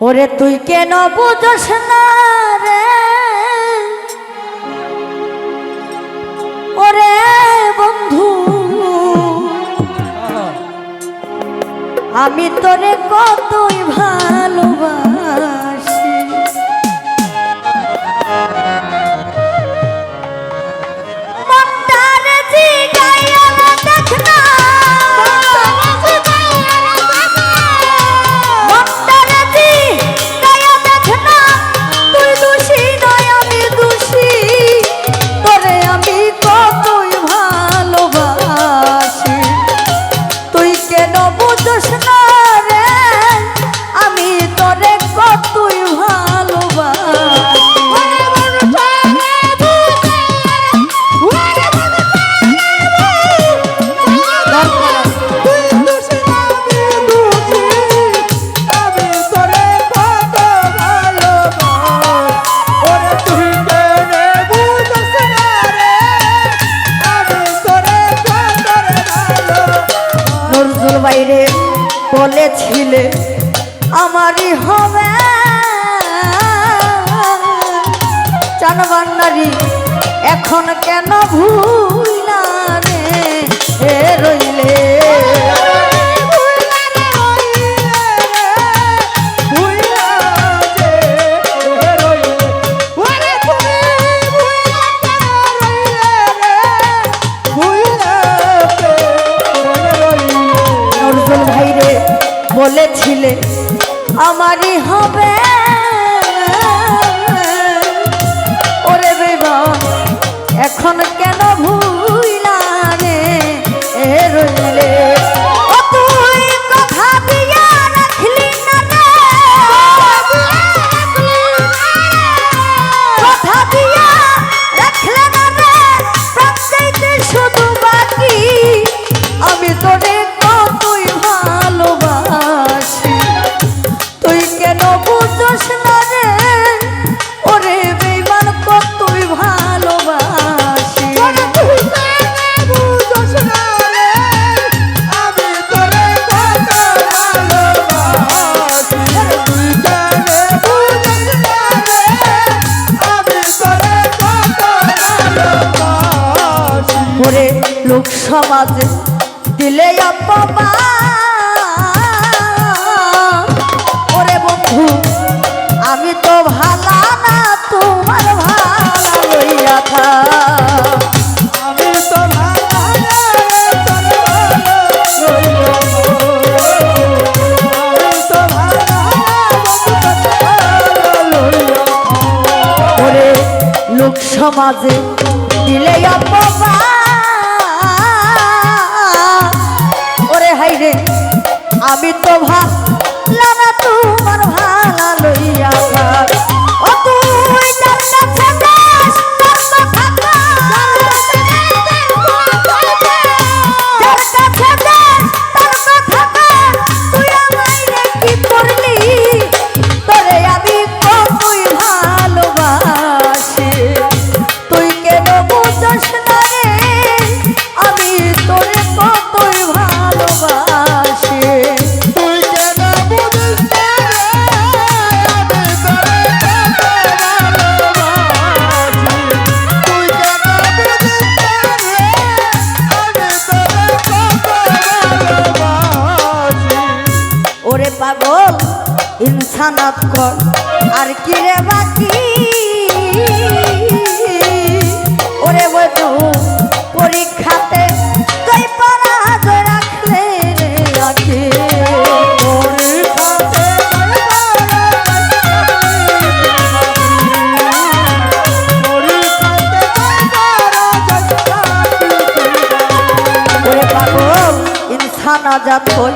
ওরে তুই কেন বুঝস না রে? ওরে বন্ধু আমি তোরে কতই ভালোবাসি। তুই দোষ আমি তোরে কতই বলেছিলে আমারই হবে। চানবান্নারি এখন কেন ভুলা? আমারই হবে। ওরে বেবা এখন বুঝস না রে ওরে বেমান কতই ভালোবাসি। ওরে লোক সমাজে দিলে অপমান। ওরে বন্ধু আমি তো ভালা না, তোমার ভালা লইয়া থা সমাজে দিলে অপমান ওরে, হাইরে, আমি তো ভালা ইনসানাত কর। আর কি রে বাকি? ওরে বধু পরীক্ষাতে পরাজয় রাখলে রে হই